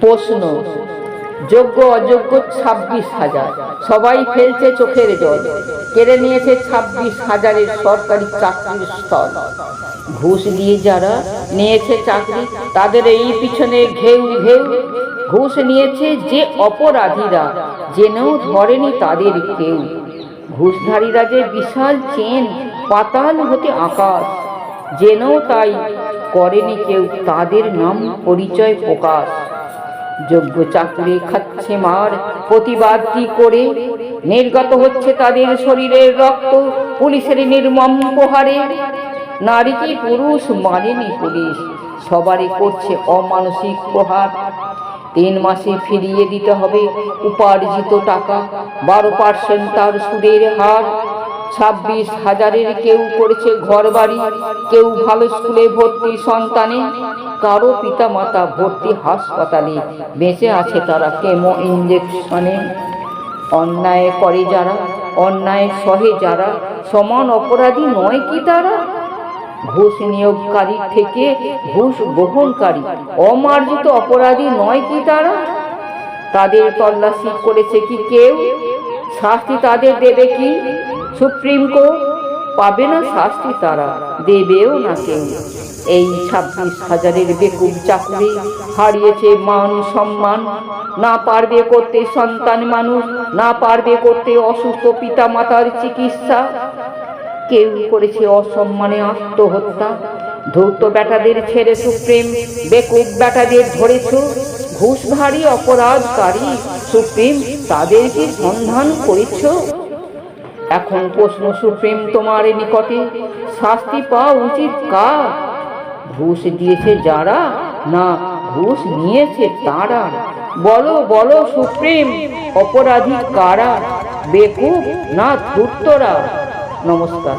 প্রশ্ন, যোগ্য, অযোগ্য ছাব্বিশ হাজার। সবাই ফেলছে চোখের জল। কেড়ে নিয়েছে ছাব্বিশ হাজারের সরকারি চাকরির স্থল। ঘুষ দিয়ে যারা নিয়েছে চাকরি, তাদের এই পিছনে ঘেউ ঘেউ। ঘুষ নিয়েছে যে অপরাধীরা, জেনেও ধরেনি তাদের কেউ। ঘুষধারীরা যে বিশাল চেন, পাতাল হতে আকাশ, জেনেও তাই করেনি কেউ। তাদের নাম পরিচয় প্রকাশ। যোগ্য চাকরি খাচ্ছে মার। প্রতিবাদ কি করে? নির্গত হচ্ছে তাদের শরীরের রক্ত, পুলিশের নির্মম প্রহারে। নারী কি পুরুষ মানেনি পুলিশ? সবারই করছে অমানসিক প্রহার। তিন মাসে ফিরিয়ে দিতে হবে উপার্জিত টাকা। বারো পার্সেন্ট তার সুদের হার। ছাব্বিশ হাজারের কেউ করেছে ঘর বাড়ি কেউ ভালো স্কুলে ভর্তি সন্তানে, কারও পিতা মাতা ভর্তি হাসপাতালে। বেঁচে আছে তারা কেমো ইঞ্জেকশনে অন্যায় করে যারা, অন্যায় সহে যারা, সমান অপরাধী নয় কি তারা? ঘুষ নিয়োগকারী থেকে ঘুষ গ্রহণকারী অমার্জিত অপরাধী নয় কি তারা? তাদের তল্লাশি করেছে কি কেউ? শাস্তি তাদের দেবে কি? সুপ্রিম কোর্ট পাবে না শাস্তি তারা, দেবেও না কেউ এই ছাব্বিশ হাজারের বেকুব চাকরি হারিয়েছে মান সম্মান। না পারবে করতে সন্তান মানুষ, না পারবে করতে অসুস্থ পিতা মাতার চিকিৎসা। কেউ করেছে অসম্মানে আত্মহত্যা। ধূর্ত বেটাদের ছেড়ে সুপ্রিম, বেকুব বেটাদের ধরেছ। ঘুষধারী অপরাধকারী সুপ্রিম তাদের কি সন্ধান করেছ। এখন প্রশ্ন সুপ্রিম, তোমার নিকটে শাস্তি পাওয়া উচিত কার? ঘুষ দিয়েছে যারা না ঘুষ নিয়েছে তারা? বলো বলো সুপ্রিম, অপরাধী কারা? বেকুব না ধূর্তরা? নমস্কার।